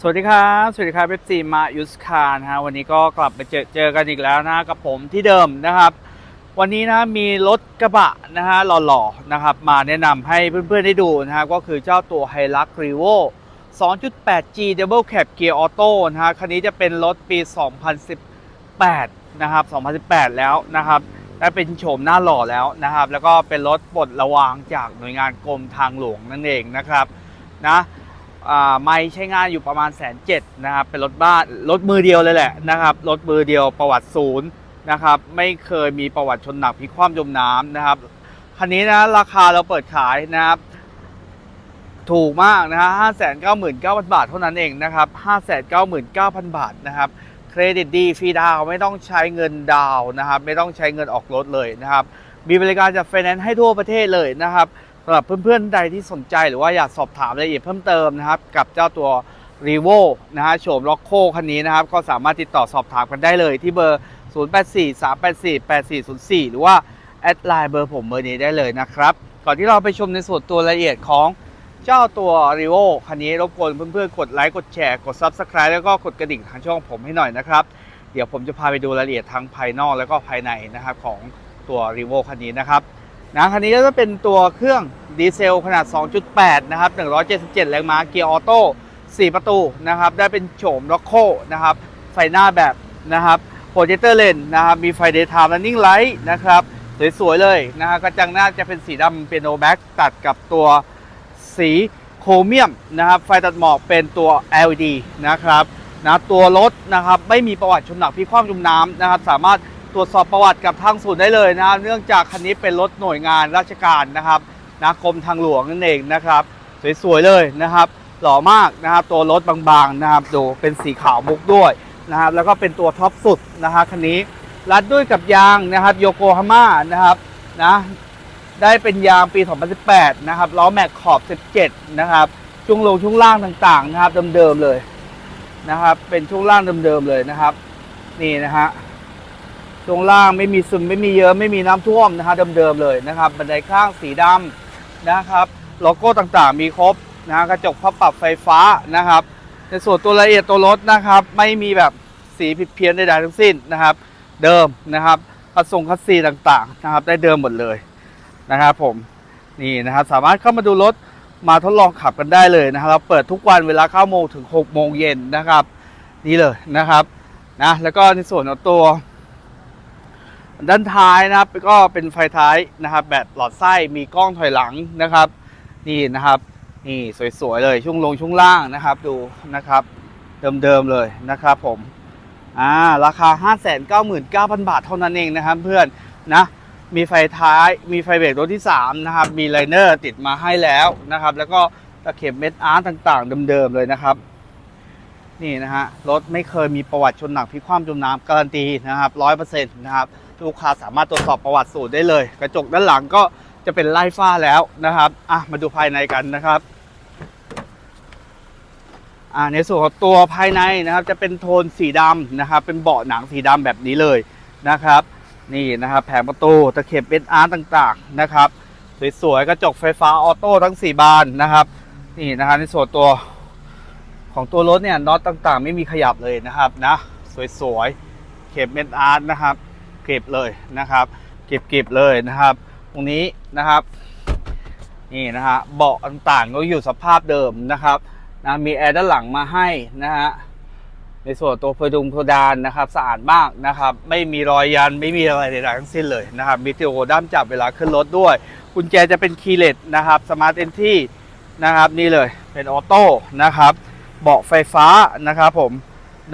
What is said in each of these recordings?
สวัสดีครับ สวัสดีครับเว็บซีมายุสคานะฮะวันนี้ก็กลับมาเจอเจอกันอีกแล้วนะกับผมที่เดิมนะครับ วันนี้นะมีรถกระบะนะฮะหล่อๆนะครับมาแนะนำให้เพื่อนๆได้ดูนะครับก็คือเจ้าตัว h i l u x r e v o 2.8G Double Cab Gear Auto นะฮะคันนี้จะเป็นรถปี 2018 นะครับ 2018 แล้วนะครับและเป็นโฉมหน้าหล่อแล้วนะครับ แล้วก็เป็นรถปลดระวางจากหน่วยงานกรมทางหลวงนั่นเองนะครับนะ ไม่ใช้งานอยู่ประมาณแสนเจ็ดนะครับ เป็นรถบ้านรถมือเดียวเลยแหละนะครับ รถมือเดียวประวัติศูนย์นะครับ ไม่เคยมีประวัติชนหนักพลิกคว่ำจมน้ำนะครับ คันนี้นะราคาเราเปิดขายนะครับ ถูกมากนะฮะห้าแสนเก้าหมื่นเก้าพันบาทเท่านั้นเองนะครับห้าแสนเก้าหมื่นเก้าพันบาทนะครับเครดิตดีฟรีดาวไม่ต้องใช้เงินดาวนะครับ ไม่ต้องใช้เงินออกรถเลยนะครับ มีบริการจัดไฟแนนซ์ให้ทั่วประเทศเลยนะครับำหรับเพื่อนๆใดที่สนใจหรือว่าอยากสอบถามรายละเอียดเพิ่มเติมนะครับกับเจ้าตัว r e v o นะฮะโฉมล็อกโคคันนี้นะครับ ก็สามารถติดต่อสอบถามกันได้เลยที่เบอร์ 0843848404 หรือว่า แอดไลน์เบอร์ผมเบอร์นี้ได้เลยนะครับ ก่อนที่เราไปชมในส่วนตัวรายละเอียดของเจ้าตัว r e v o คันนี้รบกวนเพื่อนๆ กดไลค์กดแชร์กด Subscribe แล้วก็กดกระดิ่งทางช่องผมให้หน่อยนะครับ เดี๋ยวผมจะพาไปดูรายละเอียดทั้งภายนอกแล้วก็ภายในนะครับของตัว r e v o คันนี้นะครับ นะคันนี้ก็จะเป็นตัวเครื่องดีเซลขนาด 2.8 นะครับ 177 แรงม้า เกียร์ออโต้ 4 ประตูนะครับ ได้เป็นโฉมล็อกโคนะครับ ไฟหน้าแบบนะครับโปรเจคเตอร์เลนนะครับ มีไฟเดย์ไทม์และนิ่งไลท์นะครับ สวย ๆ เลยนะฮะกระจังหน้าจะเป็นสีดำเปียโนแบ็กตัดกับตัวสีโครเมียมนะครับ ไฟตัดหมอกเป็นตัว LED นะครับนะตัวรถนะครับ ไม่มีประวัติชนหนักพิกคว่ำจมน้ำนะครับ สามารถ ตรวจสอบประวัติกับทางศูนย์ได้เลยนะเนื่องจากคันนี้เป็นรถหน่วยงานราชการนะครับนะกรมทางหลวงนั่นเองนะครับ สวยๆเลยนะครับ หล่อมากนะครับ ตัวรถบางๆนะครับดูเป็นสีขาวมุกด้วยนะครับ แล้วก็เป็นตัวท็อปสุดนะฮะคันนี้รัดด้วยกับยางนะครับโยโกฮาม่านะครับนะได้เป็นยางปี 2018 นะครับล้อแม็กขอบ 17 นะครับช่วงลงช่วงล่างต่างๆ นะครับเดิมๆเลยนะครับ เป็นช่วงล่างเดิมๆเลยนะครับ นี่นะฮะ ช่วงล่างไม่มีซึมไม่มีเยอะไม่มีน้ำท่วมนะฮะเดิมๆเลยนะครับบันไดข้างสีดำนะครับโลโก้ต่างๆ มีครบนะกระจกพับปรับไฟฟ้านะครับในส่วนตัวละเอียดตัวรถนะครับ ไม่มีแบบสีผิดเพี้ยนใดๆทั้งสิ้นนะครับ เดิมนะครับคัดทรงคัดซีต่างๆนะครับ ได้เดิมหมดเลยนะครับผมนี่นะครับสามารถเข้ามาดูรถมาทดลองขับกันได้เลยนะครับเราเปิดทุกวันเวลา9โมงถึง 6 โมงเย็นนะครับ นี่เลยนะครับนะแล้วก็ในส่วนของตัว ด้านท้ายนะครับก็เป็นไฟท้ายนะครับ แบบหลอดไส้มีกล้องถอยหลังนะครับ นี่นะครับนี่สวยๆเลยช่วงลงช่วงล่างนะครับดูนะครับ เดิมๆเลยนะครับผมอ่าราคา 599,000 บาทเท่านั้นเองนะครับเพื่อนนะมีไฟท้ายมีไฟเบรกรถที่ 3 นะครับ มีไลเนอร์ติดมาให้แล้วนะครับ แล้วก็ตะเข็บเม็ดอาร์ตต่างๆ เดิมๆเลยนะครับ นี่นะฮะรถไม่เคยมีประวัติชนหนักพลิกคว่ำจมน้ำการันตีนะครับร้อยเปอร์เซ็นต์นะครับลูกค้าสามารถตรวจสอบประวัติสูตรได้เลย กระจกด้านหลังก็จะเป็นไล่ฝ้าแล้วนะครับอะมาดูภายในกันนะครับอ่าในส่วนของตัวภายในนะครับจะเป็นโทนสีดำนะครับเป็นเบาะหนังสีดำแบบนี้เลยนะครับนี่นะครับแผงประตูตะเข็บเป็นอาร์ตต่างๆนะครับสวยๆกระจกไฟฟ้าออโต้ทั้ง 4 บานนะครับนี่นะครับในส่วนตัว ของตัวรถเนี่ยน็อตต่างๆ ไม่มีขยับเลยนะครับนะสวยๆเข็บเม็ดอาร์ตนะครับ เก็บเลยนะครับ เก็บเก็บเลยนะครับ ตรงนี้นะครับ นี่นะฮะเบาะต่างๆก็อยู่สภาพเดิมนะครับนะมีแอร์ด้านหลังมาให้นะฮะในส่วนตัวเพดุงเพดานนะครับสะอาดมากนะครับ ไม่มีรอยยันไม่มีอะไรใดๆทั้งสิ้นเลยนะครับ มีติโอด้ามจับเวลาขึ้นรถด้วยกุญแจจะเป็นคีย์เลสนะครับสมาร์ทเอนที่นะครับ นี่เลยเป็นออโต้นะครับ เบาะไฟฟ้านะครับผม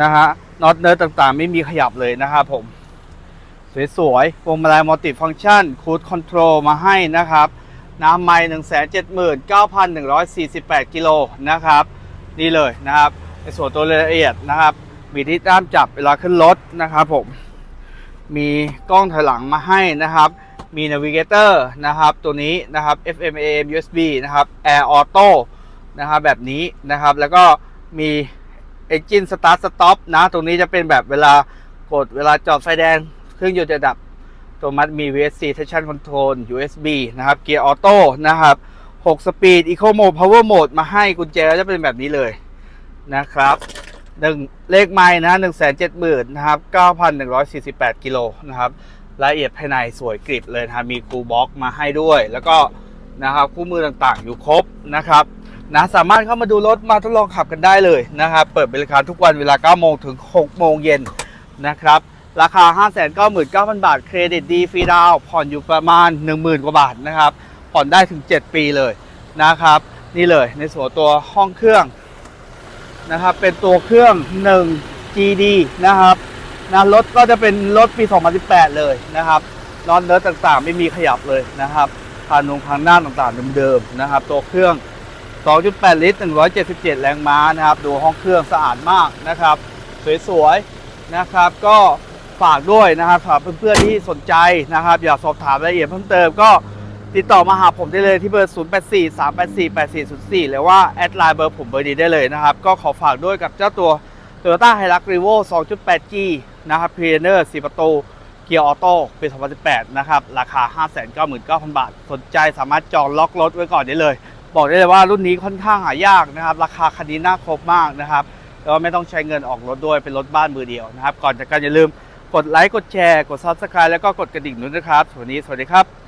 นะฮะน็อตเนิร์ต่างๆ ไม่มีขยับเลยนะครับผม สวยๆพวงมาลัยมัลติฟังก์ชันคูดคอนโทรลมาให้นะครับ น้ำไม่179,148กิโลนะครับ นี่เลยนะครับในส่วนตัวละเอียดนะครับ มีที่ด้ามจับเวลาขึ้นรถนะครับผม มีกล้องถอยหลังมาให้นะครับ มีนาวิเกเตอร์นะครับ ตัวนี้นะครับ FM AM USB นะครับ Air Auto นะครับแบบนี้นะครับ แล้วก็ มี Engine Start Stop นะ ตรงนี้จะเป็นแบบเวลากดเวลาจอดไฟแดง เครื่องยนต์จะดับตัวมัดมี VSC Traction Control USB นะครับ เกียร์ออโต้นะครับ 6 สปีด Eco Mode Power Mode มาให้กุญแจจะเป็นแบบนี้เลยนะครับหนึ่งเลขไม้นะหนึ่งแสนเจ็ดหมื่นนะครับเก้าพันหนึ่งร้อยสี่สิบแปดกิโลนะครับรายละเอียดภายในสวยกริบเลยนะครับมีคูบ็อกมาให้ด้วย แล้วก็นะครับคู่มือต่างๆ อยู่ครบนะครับ นะสามารถเข้ามาดูรถมาทดลองขับกันได้เลยนะครับเปิดบริการทุกวันเวลา 9 โมงถึง 6 โมงเย็นนะครับราคา 599,000 บาท เครดิตดีฟรีดาวน์ผ่อนอยู่ประมาณ 10,000 กว่าบาทนะครับ ผ่อนได้ถึง 7 ปีเลยนะครับ นี่เลยในส่วนตัวห้องเครื่องนะครับเป็นตัวเครื่อง 1 GD นะครับนะรถก็จะเป็นรถปี 2018 เลยนะครับนอนเนื้อต่างๆ ไม่มีขยับเลยนะครับพานงพางหน้าต่างๆเดิมๆนะครับ ตัวเครื่อง 2.8 ลิตร 177 แรงม้านะครับ ดูห้องเครื่องสะอาดมากนะครับ สวยๆนะครับ ก็ฝากด้วยนะครับสำหรับเพื่อนๆที่สนใจนะครับ อยากสอบถามรายละเอียดเพิ่มเติมก็ติดต่อมาหาผมได้เลยที่เบอร์ 084 384 8404 หรือว่า แอดไลน์เบอร์ผมเบอร์นี้ได้เลยนะครับ ก็ขอฝากด้วยกับเจ้าตัว Toyota Hilux Revo 2.8G นะครับ p r e n e r 4 ประตู เกียร์ออโต้ปี 2018 นะครับ ราคา 599,000 บาท สนใจสามารถจองล็อกรถไว้ก่อนได้เลย บอกได้เลยว่ารุ่นนี้ค่อนข้างหายากนะครับ ราคาคันนี้น่าครบมากนะครับแล้วไม่ต้องใช้เงินออกรถด้วยเป็นรถบ้านมือเดียวนะครับ ก่อนจากกันอย่าลืมกดไลค์กดแชร์กด Subscribe แล้วก็กดกระดิ่งนู้นนะครับวัสดีสวัสดีครับ